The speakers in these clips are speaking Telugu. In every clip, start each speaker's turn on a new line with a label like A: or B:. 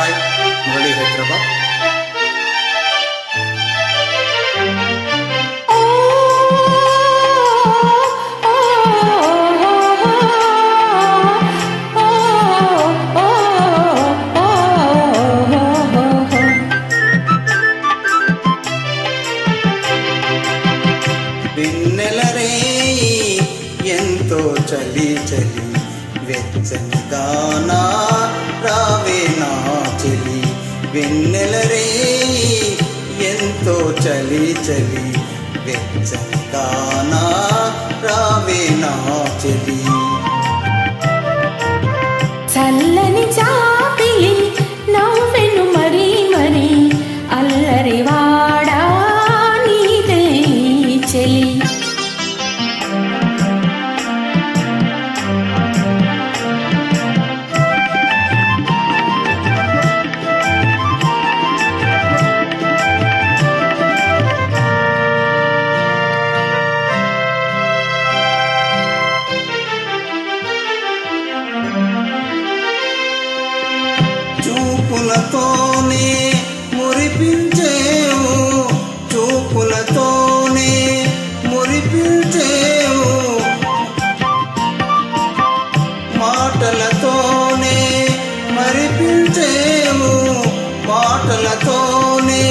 A: హాయ్ మురళీ హైదరాబాద్ వెన్నెల రేయి ఎంతో చలి చలి వెచ్చని దానా రావే వెన్నెలరే ఎంతో చలి చలి వెచ్చని దానా రావే నా చెలి
B: చల్లని చా
A: చూపులతోనే మురిపించేవు చూపులతోనే మురిపించేవు. మాటలతోనే మరిపించేవు మాటలతోనే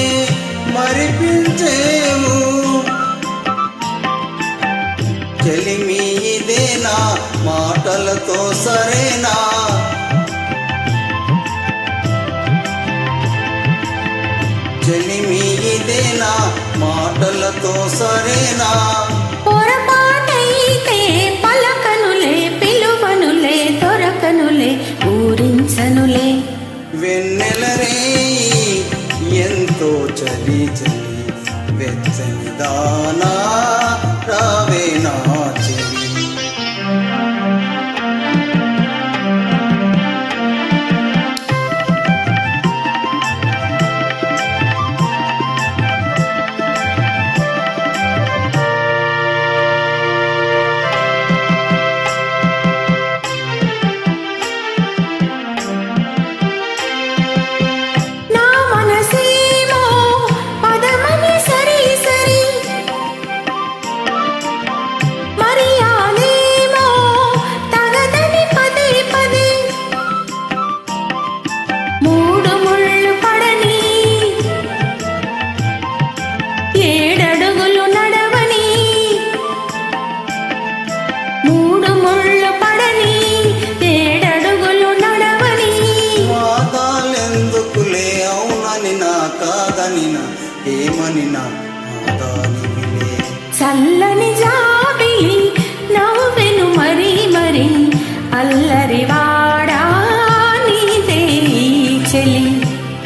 A: మరిపించేవు. చెలిమి ఇదేనా మాటలతో సరేనా? చెలిమి ఇదేనా మాటలతో సరేనా?
B: పొరపాటైతే పలకనులే పిలువనులే దొరకనులే ఊరించనులే.
A: వెన్నెల రేయి ఎంతో చలి చలి వెచ్చని దానా రావే. ఏమని నా
B: చల్లని జాబిలి నవ్వెను మరి మరి అల్లరి వాడా నీదే చెలి.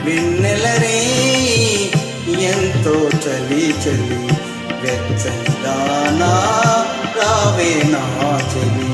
A: వెన్నెల రేయి ఎంతో చలి చలి వెచ్చని దానా రావే నా చెలి.